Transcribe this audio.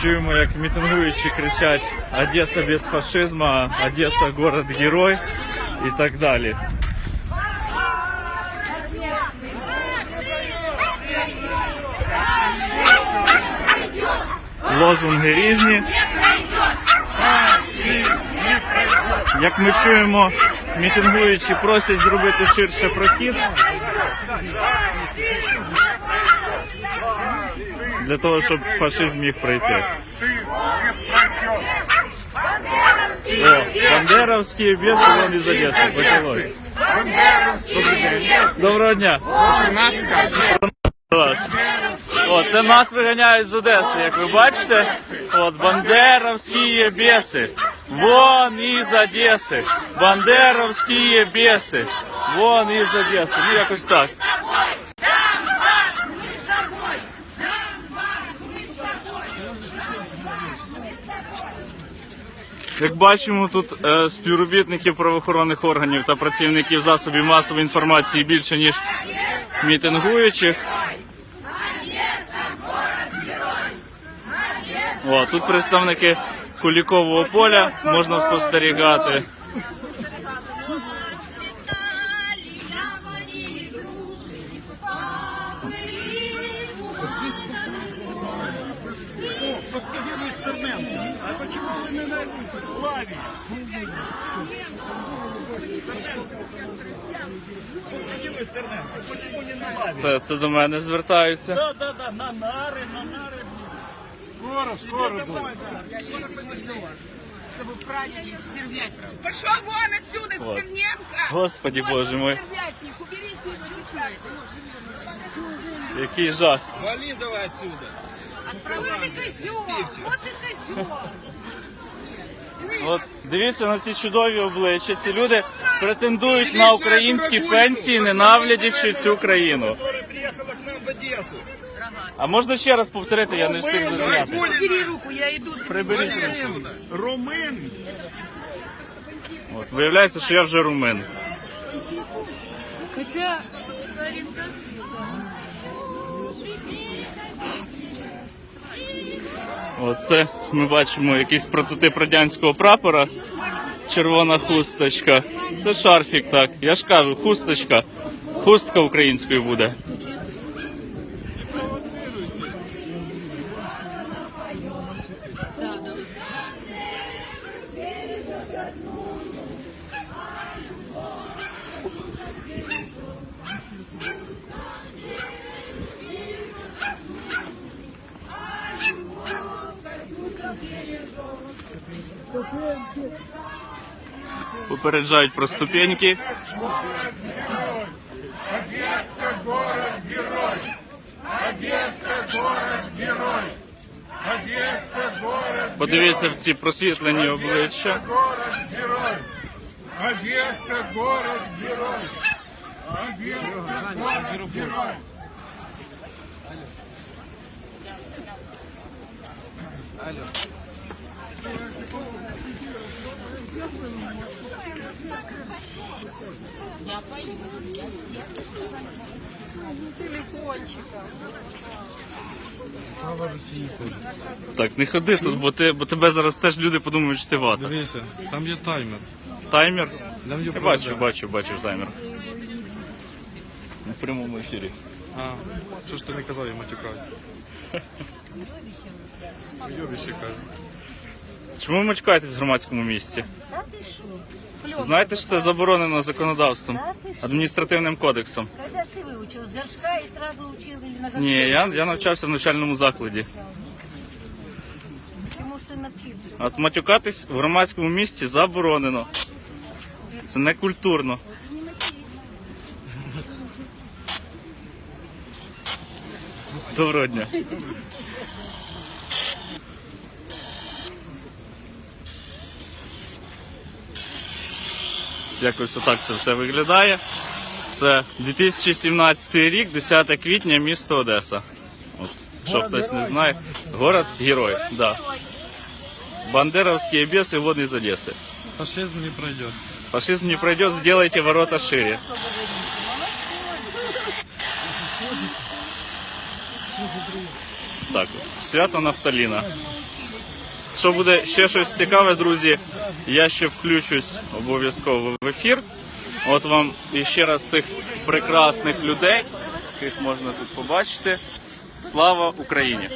Чуємо, як мітингуючі кричать Одеса без фашизму, Одеса город герой і так далі. Лозунги різні. Як ми чуємо, мітингуючі просять зробити ширше прохід. Для того, щоб фашизм міг пройти. О, Бандеровські беси вон із Одеси. Почалось. Доброго дня. О, це нас виганяють з Одеси, як ви бачите. От Бандеровські є. Вон із Одеси. Бандеровські беси. Вон із Одеси. Ну якось так. Як бачимо, тут е, співробітників правоохоронних органів та працівників засобів масової інформації більше ніж мітингуючих. О, тут представники Кулікового поля можна спостерігати. Подсудимый Стерненко. А почему вы не на лаве? Подсудимый Стерненко. Почему не на лаве? Це, це до мене звертаються. Да, да, да, на нары, на нары. Скоро, скоро будет. чтобы правильно стервять. Пошел вон отсюда, Вот. Стерненко! Господи боже мой, Стервятник, який жах. Вали давай отсюда. Вот и козел, вот и козел. От дивіться на ці чудові обличчя. Ці люди претендують на українські пенсії, ненавидячи цю країну. Приехала к нам в Одессу. А можна ще раз повторити, я не встиг зазняти. Убери руку, я иду. Приберіть руку. Румын. От, виявляється, що я вже румин. Хотя... Оце ми бачимо якийсь прототип радянського прапора. Червона хусточка. Це шарфік, так. Я ж кажу, хусточка. Хустка українською буде. Попереджають про ступеньки. Одесса город герой. Одесса город герой. Одесса город Подивіться в ці просвітлені обличчя. город герой. Одесса город герой. Одесса город герой. Так, не ходи тут, бо ти, бо тебе зараз теж люди подумають, що ти вата. Дивися, там є таймер. Таймер. Там є Я бачу, бачу, бачу таймер. На прямому ефірі. А, що ж ти не казав, я матюкався. Йобіще каже. Чому ви мачкаєтесь в громадському місці? Знаєте, що це заборонено законодавством, адміністративним кодексом. Когда ж ты выучил? С горшка и сразу учил или на горшке? Ні, я, я навчався в навчальному закладі. Потому что навчился. От матюкатись в громадському місці заборонено. Це не культурно. Доброго дня. Якось отак це все виглядає. Це 2017 рік, 10 квітня, місто Одеса. От, якщо хтось не знає, город герой. Да. Бандеровские бесы вон из Одессы. Фашизм не пройде. Фашизм не пройдет, сделайте ворота шире. Так, от, свято Нафталіна. Якщо буде ще щось цікаве, друзі, я ще включусь обов'язково в ефір. От вам іще раз цих прекрасних людей, яких можна тут побачити. Слава Україні!